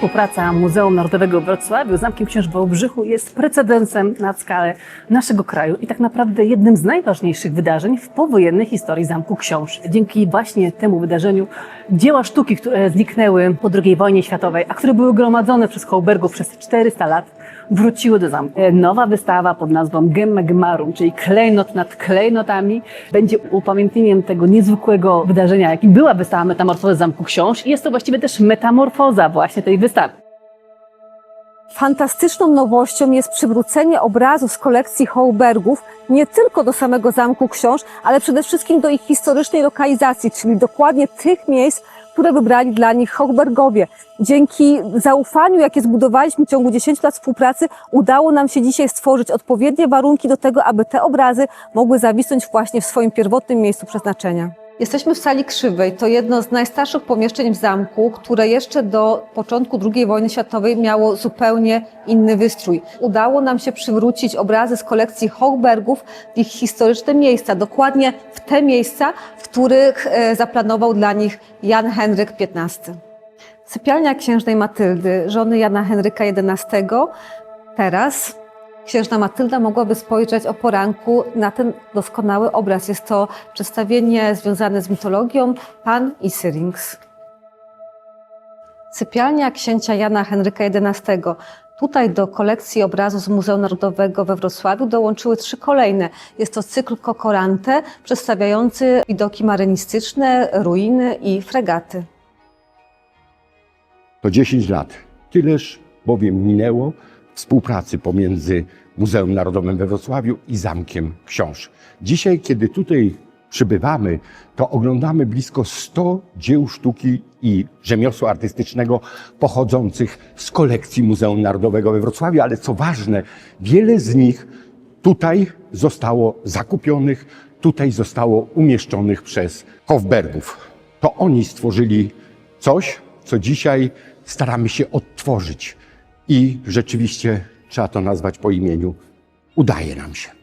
współpraca Muzeum Narodowego w Wrocławiu z Zamkiem Książ Wałbrzychu jest precedensem na skalę naszego kraju i tak naprawdę jednym z najważniejszych wydarzeń w powojennej historii Zamku Książ. Dzięki właśnie temu wydarzeniu dzieła sztuki, które zniknęły po II wojnie światowej, a które były gromadzone przez Hołbergów przez 400 lat, wróciły do zamku. E, Nowa wystawa pod nazwą Gemme Gemmarum, czyli klejnot nad klejnotami, będzie upamiętnieniem tego niezwykłego wydarzenia, jakim była wystawa Metamorfoza Zamku Książ i jest to właściwie też metamorfoza właśnie tej wystawy. Fantastyczną nowością jest przywrócenie obrazów z kolekcji Hołbergów nie tylko do samego Zamku Książ, ale przede wszystkim do ich historycznej lokalizacji, czyli dokładnie tych miejsc, które wybrali dla nich Hochbergowie. Dzięki zaufaniu, jakie zbudowaliśmy w ciągu 10 lat współpracy, udało nam się dzisiaj stworzyć odpowiednie warunki do tego, aby te obrazy mogły zawisnąć właśnie w swoim pierwotnym miejscu przeznaczenia. Jesteśmy w sali krzywej. To jedno z najstarszych pomieszczeń w zamku, które jeszcze do początku II wojny światowej miało zupełnie inny wystrój. Udało nam się przywrócić obrazy z kolekcji Hochbergów w ich historyczne miejsca, dokładnie w te miejsca, w których e, zaplanował dla nich Jan Henryk XV. Sypialnia księżnej Matyldy, żony Jana Henryka XI, teraz księżna Matylda mogłaby spojrzeć o poranku na ten doskonały obraz. Jest to przedstawienie związane z mitologią Pan i Syrinx. Sypialnia księcia Jana Henryka XI. Tutaj do kolekcji obrazów z Muzeum Narodowego we Wrocławiu dołączyły trzy kolejne. Jest to cykl Kokorante, przedstawiający widoki marynistyczne, ruiny i fregaty. To 10 lat. Tyleż bowiem minęło współpracy pomiędzy Muzeum Narodowym we Wrocławiu i Zamkiem Książ. Dzisiaj, kiedy tutaj przybywamy, to oglądamy blisko 100 dzieł sztuki i rzemiosła artystycznego pochodzących z kolekcji Muzeum Narodowego we Wrocławiu, ale co ważne, wiele z nich tutaj zostało zakupionych, tutaj zostało umieszczonych przez Hofbergów. To oni stworzyli coś, co dzisiaj staramy się odtworzyć. I rzeczywiście trzeba to nazwać po imieniu. Udaje nam się.